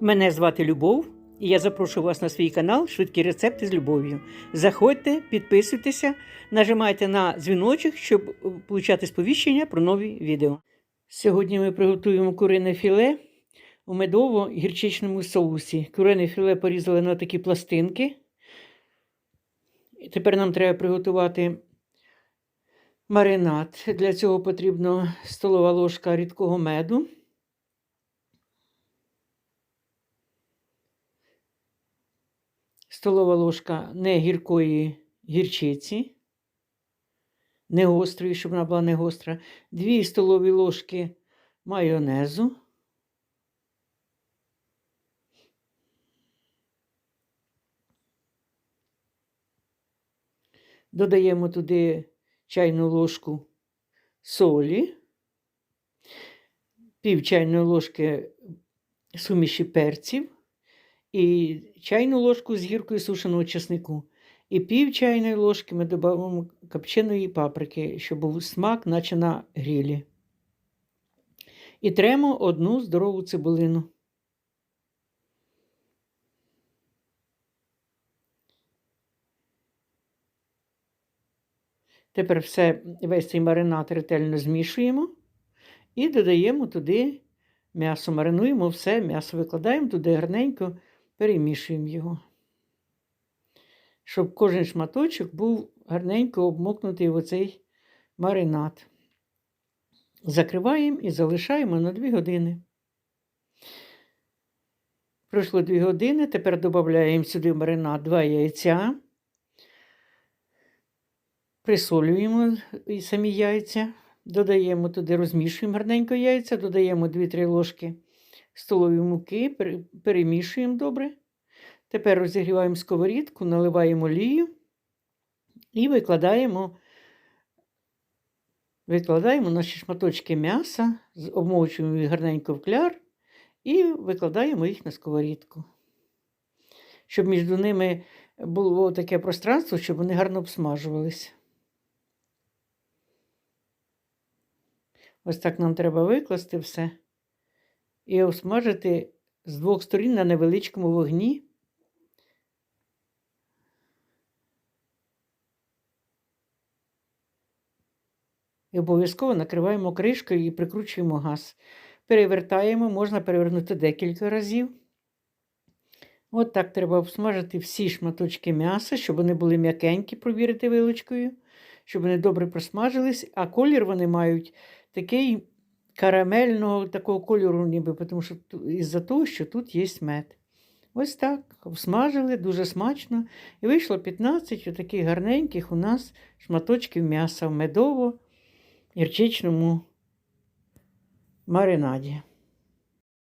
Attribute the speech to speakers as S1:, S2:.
S1: Мене звати Любов, і я запрошую вас на свій канал Швидкі рецепти з любов'ю. Заходьте, підписуйтеся, нажимайте на дзвіночок, щоб отримати сповіщення про нові відео. Сьогодні ми приготуємо курине філе у медово-гірчичному соусі. Курине філе порізали на такі пластинки. І тепер нам треба приготувати маринад. Для цього потрібно столова ложка рідкого меду. Столова ложка не гіркої гірчиці, не гострої, щоб вона була не гостра, 2 столові ложки майонезу. Додаємо туди чайну ложку солі, пів чайної ложки суміші перців і чайну ложку з гіркою сушеного чеснику. І пів чайної ложки ми додаємо копченої паприки, щоб був смак, наче на грілі. І тремо одну здорову цибулину. Тепер все, весь цей маринад ретельно змішуємо і додаємо туди м'ясо. Маринуємо все, м'ясо викладаємо туди гарненько перемішуємо його, щоб кожен шматочок був гарненько обмокнутий в оцей маринад. Закриваємо і залишаємо на 2 години. Пройшло 2 години, тепер додаємо сюди в маринад 2 яйця, присолюємо і самі яйця, додаємо туди, розмішуємо гарненько яйця, додаємо 2-3 ложки столові муки, перемішуємо добре. Тепер розігріваємо сковорідку, наливаємо олію і викладаємо викладаємо наші шматочки м'яса, обмовчуємо їх гарненько в кляр і викладаємо їх на сковорідку. Щоб між ними було таке пространство, щоб вони гарно обсмажувалися. Ось так нам треба викласти все і обсмажити з двох сторін на невеличкому вогні. І обов'язково накриваємо кришкою і прикручуємо газ. Перевертаємо, можна перевернути декілька разів. От так треба обсмажити всі шматочки м'яса, щоб вони були м'якенькі, провірити вилочкою, щоб вони добре просмажились, а колір вони мають такий карамельного такого кольору, ніби, тому що із-за того, що тут є мед. Ось так обсмажили дуже смачно. І вийшло 15 таких гарненьких у нас шматочків м'яса в медово-гірчичному маринаді.